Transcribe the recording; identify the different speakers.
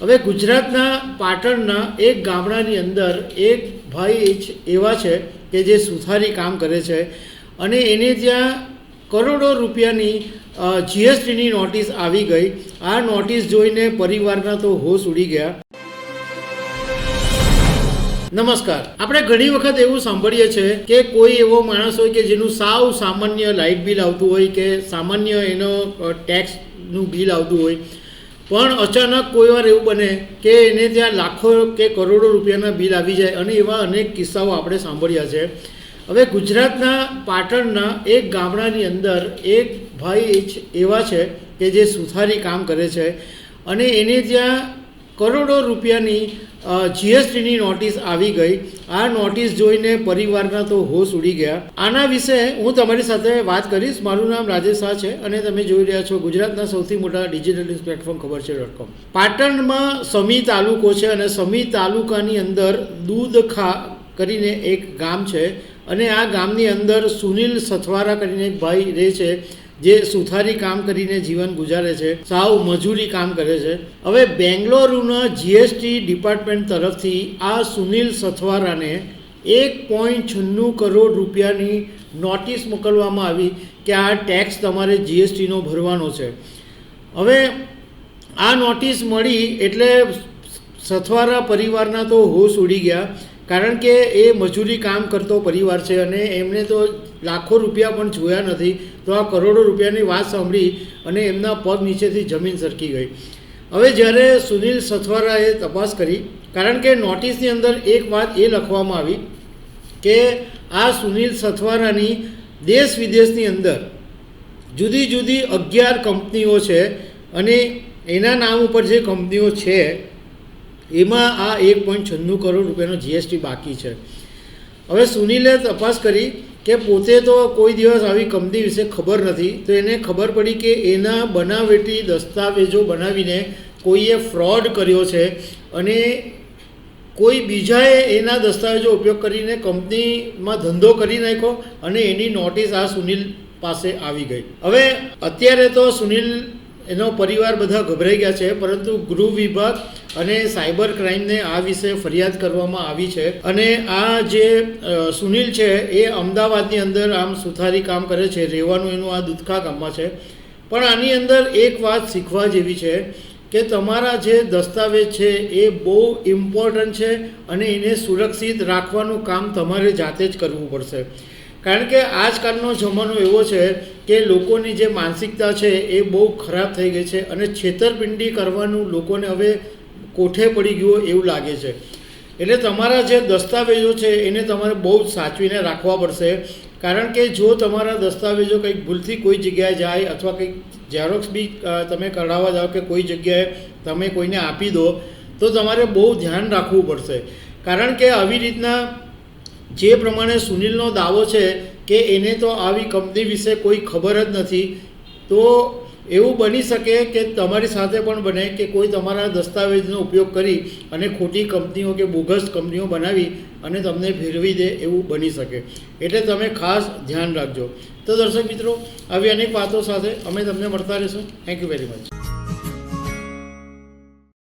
Speaker 1: હવે ગુજરાતના પાટણના એક ગામડાની અંદર એક ભાઈ એવા છે કે જે સુથારી કામ કરે છે અને એને ત્યાં કરોડો રૂપિયાની જીએસટીની નોટિસ આવી ગઈ. આ નોટિસ જોઈને પરિવારના તો હોશ ઉડી ગયા. નમસ્કાર. આપણે ઘણી વખત એવું સાંભળીએ છીએ કે કોઈ એવો માણસ હોય કે જેનું સાવ સામાન્ય લાઇટ બિલ આવતું હોય કે સામાન્ય એનો ટેક્સનું બિલ આવતું હોય. પણ અચાનક કોઈ વાર એવું બને કે એને ત્યાં લાખો કે કરોડો રૂપિયાના બિલ આવી જાય અને એવા અનેક કિસ્સાઓ આપણે સાંભળ્યા છે. હવે ગુજરાતના પાટણના એક ગામડાની અંદર એક ભાઈ એવા છે કે જે સુથારી કામ કરે છે અને એને ત્યાં કરોડો રૂપિયાની જીએસટીની નોટિસ આવી ગઈ. આ નોટિસ જોઈને પરિવારના તો હોશ ઉડી ગયા. આના વિશે હું તમારી સાથે વાત કરીશ. મારું નામ રાજેશ શાહ છે અને તમે જોઈ રહ્યા છો ગુજરાતના સૌથી મોટા ડિજિટલ ન્યૂઝ પ્લેટફોર્મ ખબર છે ડોટ કોમ પાટણમાં સમી તાલુકો છે અને સમી તાલુકાની અંદર દૂધખા કરીને એક ગામ છે અને આ ગામની અંદર સુનિલ સથવારા કરીને એક ભાઈ રહે છે. જે સુથારી કામ કરીને જીવન ગુજારે છે, સાવ મજૂરી કામ કરે છે. હવે બેંગ્લોરુના જીએસટી ડિપાર્ટમેન્ટ તરફથી આ સુનિલ સથવારાને એક પોઈન્ટ છન્નું કરોડ રૂપિયાની નોટિસ મોકલવામાં આવી કે આ ટેક્સ તમારે જીએસટીનો ભરવાનો છે. હવે આ નોટિસ મળી એટલે સથવારા પરિવારના તો હોશ ઉડી ગયા, કારણ કે એ મજૂરી કામ કરતો પરિવાર છે અને એમને તો લાખો રૂપિયા પણ જોયા નથી. તો આ કરોડો રૂપિયાની વાત સાંભળી અને એમના પગ નીચેથી જમીન સરકી ગઈ. હવે જ્યારે સુનિલ સથવારાએ તપાસ કરી, કારણ કે નોટિસની અંદર એક વાત એ લખવામાં આવી કે આ સુનિલ સથવારાની દેશ વિદેશની અંદર જુદી જુદી અગિયાર કંપનીઓ છે અને એના નામ ઉપર જે કંપનીઓ છે, એમાં આ એક પોઈન્ટ છન્નું કરોડ રૂપિયાનો જીએસટી બાકી છે. હવે સુનિલે તપાસ કરી કે પોતે તો કોઈ દિવસ આવી કંપની વિશે ખબર નથી, તો એને ખબર પડી કે એના બનાવેટી દસ્તાવેજો બનાવીને કોઈએ ફ્રોડ કર્યો છે અને કોઈ બીજાએ એના દસ્તાવેજો ઉપયોગ કરીને કંપનીમાં ધંધો કરી નાખ્યો અને એની નોટિસ આ સુનિલ પાસે આવી ગઈ. હવે અત્યારે તો સુનિલ એનો પરિવાર બધા ગભરાઈ ગયા છે, પરંતુ ગૃહ વિભાગ અને સાયબર ક્રાઇમને આ વિશે ફરિયાદ કરવામાં આવી છે. અને આ જે સુનિલ છે, એ અમદાવાદની અંદર આમ સુથારી કામ કરે છે, રહેવાનું એનું આ દૂધખા ગામમાં છે. પણ આની અંદર એક વાત શીખવા જેવી છે કે તમારા જે દસ્તાવેજ છે એ બહુ ઇમ્પોર્ટન્ટ છે અને એને સુરક્ષિત રાખવાનું કામ તમારે જાતે જ કરવું પડશે. કારણ કે આજકાલનો જમાનો એવો છે કે લોકોની જે માનસિકતા છે એ બહુ ખરાબ થઈ ગઈ છે અને છેતરપિંડી કરવાનું લોકોને હવે કોઠે પડી ગયો એવું લાગે છે. એટલે તમારા જે દસ્તાવેજો છે એને તમારે બહુ જ સાચવીને રાખવા પડશે. કારણ કે જો તમારા દસ્તાવેજો કંઈક ભૂલથી કોઈ જગ્યાએ જાય અથવા કંઈક ઝેરોક્સ બી તમે કઢાવવા જાઓ કે કોઈ જગ્યાએ તમે કોઈને આપી દો, તો તમારે બહુ ધ્યાન રાખવું પડશે. કારણ કે આવી રીતના જે પ્રમાણે સુનિલનો દાવો છે કે એને તો આવી કંપની વિશે કોઈ ખબર જ નથી, તો એવું બની શકે કે તમારી સાથે પણ બને કે કોઈ તમારા દસ્તાવેજનો ઉપયોગ કરી અને ખોટી કંપનીઓ કે બોગસ કંપનીઓ બનાવી અને તમને ફેરવી દે એવું બની શકે. એટલે તમે ખાસ ધ્યાન રાખજો. તો દર્શક મિત્રો, આવી અનેક વાતો સાથે અમે તમને મળતા રહીશું. Thank you very much